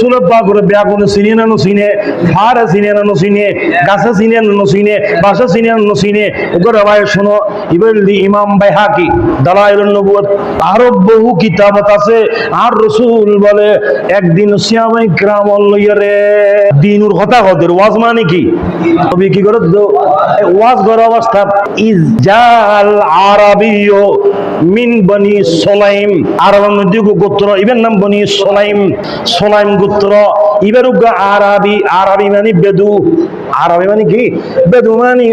রসুল পাকরে বেগুনে চিনে না চিনে ফারে চিনে না চিনে, গাছে চিনে না চিনে, বাসা চিনে না চিনে। ওগরে ভাই শোনো ইবলি ইমাম বাইহাকি দালাইলুন নবুয়ত আরও বহু কিতাবত আছে। আর রসুল বলে, একদিন সিয়ামাই গ্রাম লইয়ারে দিনুর কথা হদের ওয়াজ মানে কি? তবে কি করে ওয়াজ করা অবস্থা, ইজাল আরবিয় মিন বনি সোলাইম। আরবের মধ্যে গোত্র, ইবের নাম বনি সোলাইম। সোলাইম গোত্র ইবের উগ্র আরবি আরবি মানে বেদু, আরবি মানে কি? বেদু মানে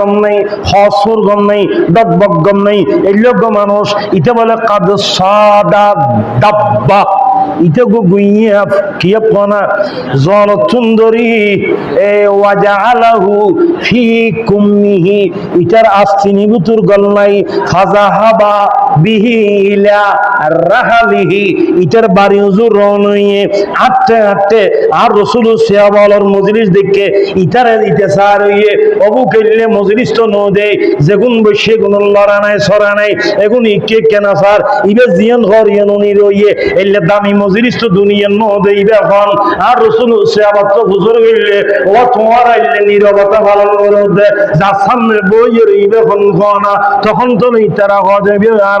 গম নাই, হসুর গম নাই গম নাই মানুষ, ইতে বলে কাদ সাদা দাব্বা। ইতে গুইয়া কিয়া পনা জল সুন্দরী এ ওয়াজা ফি কুম্মিহি। ইটার আস্তিনি বুতুর গল নাই ফাজাহাবা বিহি ইটার বাড়ি হুজুর রনইয়ে আটতে আটতে আর রসুল সিয়াবলর মজলিস দেখে ইটারে ইতে সার হইয়ে অবু কেললে মজলিস তো নো দে যেগুন বসে গুণ লড়া নাই, সরা নাই, এগুন ইকে কেনা সার। ইবে জিয়ান ঘর ইয়ান উনি রইয়ে, এলে দামি মজলিস তো দুনিয়ার নো দে ইবে এখন। আর রসুল সিয়াবত তো হুজুর গেলে ও তোমার আইলে নীরবতা পালন করে যার সামনে বইয়ে ইবে খন খনা তখন তো নেই তারা গজবে আর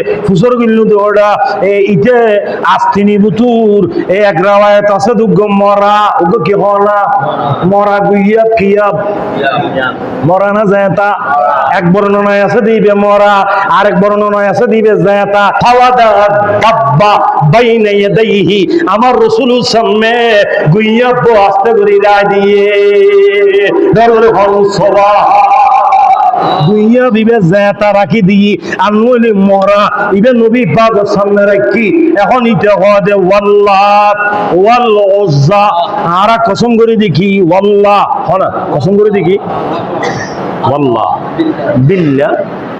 ফুসর গিল্লু এ ইতে আস্তিনি বুতুর, এ এক রাওয়ায়াত আছে মরা কি হলা মরা গুইয়া কিয়া মরা না জায়তা? এক বর্ণনায় আছে দিবে মরা, আরেক বর্ণনায় আছে দিবে জায়তা। ফাওয়াদা দাব্বা বাইনা ইয়াদাইহি, আমার রাসূল সামনে গুইয়া বো আস্তে করে দিয়ে। দরবারে হল সবা দুইয়া দিবে জেতা রাখি দিই আর নইলে মরা ইবে নবী পাক সামনে রাখি এখন ইটা হওয়া দে, ওয়াল্লাহ ওয়াল ওজ্জা আরা কসম করে দেখি, ওয়াল্লাহ, হনা কসম করে দেখি, ওয়াল্লাহ, বিল্লা।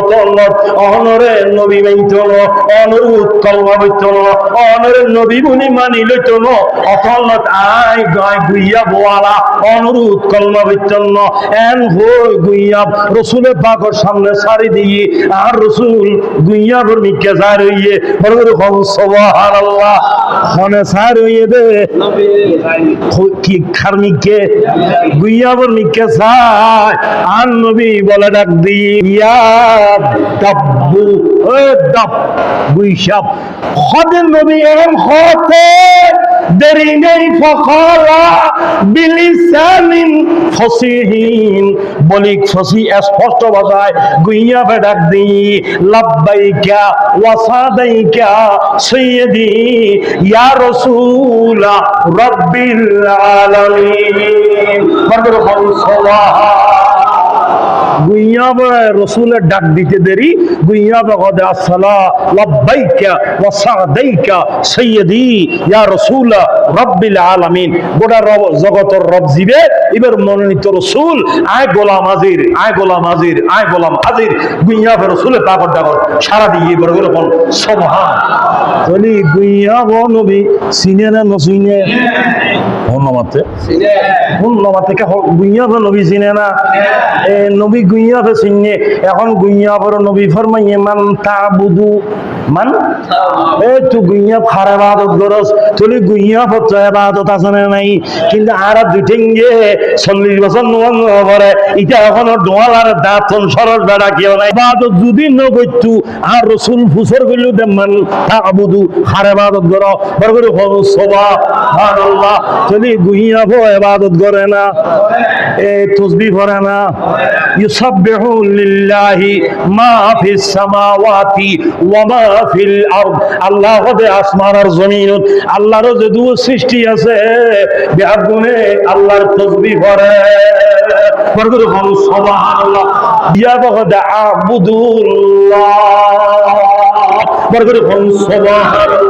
যত লত অনরে নবী মাইত না অনুরোধ কলমা বইত না অনরে নবী বনি মানি লইত না আই গায় গুইয়া বোয়ালা অনুরোধ কলমা বইত এন হই গুইয়া রসুলের পাকর সামনে সারি দিয়ে, আর রসুল গুইয়া বর মিকে সার হইয়ে বড় বড় হম সুবহানাল্লাহ। হনে সার হইয়ে দে। কি খার মিকে গুইয়া বর মিকে আর নবী বলে ডাক দিয়ে দাব্বু ও দাব গুইসাব হদের নবী এম হতে দেরি নেই ফখলা বিলিসানিন ফসিহিন। বলি ফসি স্পষ্ট ভাষায় গুইয়া বেডাক দি, লাব্বাইকা ওয়াসাদাইকা সাইয়্যিদি ইয়া রাসূলা রাব্বিল আলামিন। বর্বর গুইয়াব রসুলের ডাক দিতে দেরি গুইয়াব গদে আসসালা লাব্বাইকা ওয়া সাদাইকা সাইয়্যিদি ইয়া রাসূল রাব্বিল আলামিন। গোটা রব জগতের রব জিবে এবার মনোনীত রসুল আয় গোলাম হাজির আয় গোলাম হাজির আয় গোলাম হাজির। গুইয়াব রসুলের তাকর ডাকর সারা দিয়ে বড় বড় বল সুবহান। তলি গুইয়াব নবী সিনে না নসিনে ধন্যবাদ ধন্যবাদ থেকে গুইয়াব নবী চিনে না? এ নবী গুইয়াবে চিনে এখন গুইয়া বড় নবী ফরমাইয়ে মান তাবুদু মান? এ তু গুইয়া ফার এবাদত গরস, তুলি গুইয়া পত্র এবাদত আছে না নাই। কিন্তু আর দুইটিং গে চল্লিশ বছর নোয়ান পরে ইটা এখনও ডোয়াল আর দাঁতন সরস বেড়া কেউ নাই? এবাদত যদি ন করতু আর রসুল ফুসর গেল দেমান তা আবুদু হার এবাদত গর। বর করে হল সোবা আল্লাহ তুলি গুইয়া ভো এবাদত করে না, এ তসবি করে না। ইউসাববিহু লিল্লাহি মা ফিস সামাওয়াতি ওয়া মা ফিল আরদ, আল্লাহ হবে আসমান আর জমিন, আল্লাহর যে দু সৃষ্টি আছে ব্যাগুনে আল্লাহর তসবি করে সুবহানাল্লাহ। ইয়া বহদ আবুদুল্লাহ। সুবহানাল্লাহ।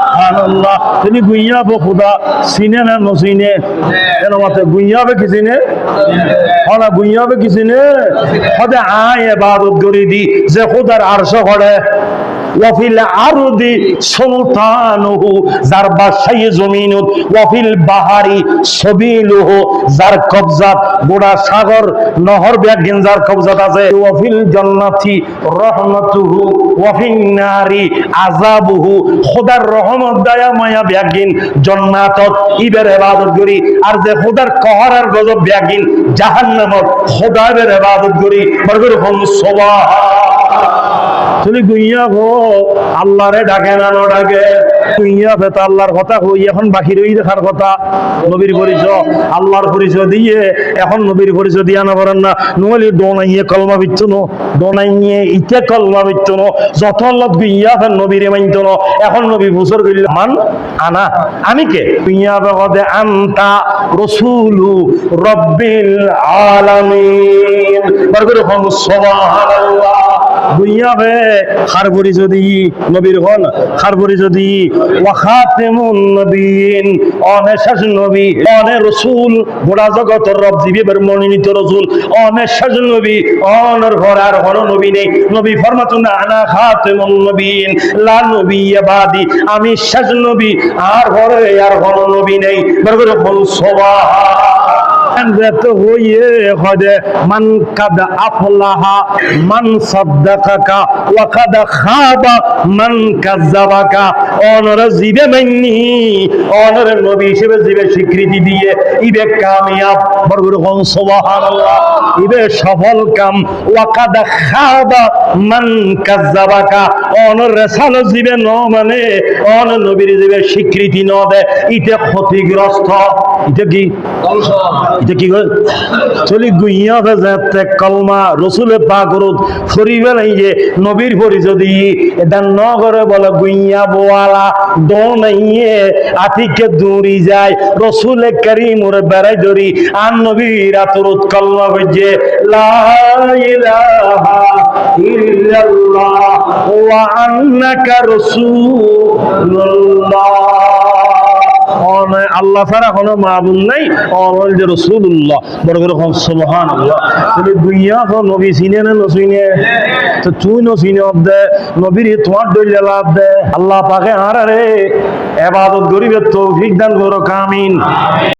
সুবহানাল্লাহ। তিনি গুইয়া বো খুদা সিনে না নসিনে এর মতে, গুইয়া বে কিসিনে হলা, গুইয়া বে কিসিনে হদে আয় ইবাদত করি দি, যে খুদার আরশ করে ওয়াফিল আরদি সুলতানুহু, যার বাদশাহী জমিনত ওয়াফিল বাহারি সবিলুহু, যার কবজাত গোড়া সাগর, নহর ব্যাগিন যার কবজাত আছে। ওয়াফিল জান্নাতি রহমাতুহু, ওয়াফিন নারি আযাবুহু, খোদার রহমত দয়া মায়া ব্যাগিন জান্নাতত ইবের ইবাদত করি। আর যে খোদার কহর আর গজব ব্যাগিন জাহান্নামত খোদার ইবাদত করি। বরগর হম সুবহান তুমি গুইয়া গো, আল্লাহরে ডাকে না না ডাকে গুইয়া ফেতা আল্লাহর কথা কই, এখন বাকি রই দেখার কথা। নবীর পরিচয়, আল্লাহর পরিচয় দিয়ে, এখন নবীর পরিচয় দিয়া না পারেন না। নহলে ডোনাইয়ে কলমা বিচ্ছু নো ডোনাইয়ে ইতে কলমা বিচ্ছু নো, যত আল্লাহ গুইয়া ফেন নবীরে মাইন্ত নো, এখন নবী বুসর কইল, মান, আনা, আমি কে? গুইয়া বেগদে, আন্তা রসুলু রব্বিল আলামিন। বরকত হম সুবহানাল্লাহ। দুনিয়া বে যদি নবীর হন খারবরি যদি ওয়াখাতেমুন নবীন অনে শেষ নবী, অনে রসুল গোড়া জগতর রব জীবের মনোনীত রসুল অনে শেষ নবী, অনর ঘর আর হন নবী নেই। নবী ফরমাতুন আনা খাতেমুন নবীন, লা নবী বাদি আমি শেষ নবী, আর ঘরে আর হন নবী নেই। বরকত বল যেতে হইয়ে হদে, মান আফলাহা, মান ওয়া খাবা, মান জিবে মান্নি অনর নবী হিসেবে জিবে স্বীকৃতি দিয়ে ইবে কামিয়াব সুবহানাল্লাহ ইবে সফল কাম, ওয়া কাদ খাবা, মান কাযাবাকা অনর রাসাল জিবে ন মানে অন নবীর জিবে স্বীকৃতি ন দে ইতে ক্ষতিগ্রস্ত। ইতে কি? এটা কি হয় চলি গুইয়া যাতে কলমা রসুলে ফরিবে নাই যে নবীর পরিচয় দিয়ে এটা বলে গুইয়া বোয়ালা আতিকে দৌড়ি যায়, রসুলে ধরি, আর নবীর আতরত কলমা ইলাহা ইল্লাল্লাহ, ওয়া আন্নাকা রাসূলুল্লাহ। আল্লাহ ছাড়া কোনো মাহবুব নাই অনল যে রসুল্লাহ বড় করে কম সুবহান আল্লাহ তুমি দুইয়া তো নবী চিনে না নচিনে তো তুই নচিনে দে, নবীর তোমার দলিয়া লাভ দে। আল্লাহ পাকে আর রে এবাদত গরিবের তৌফিক দান করো, কামিন।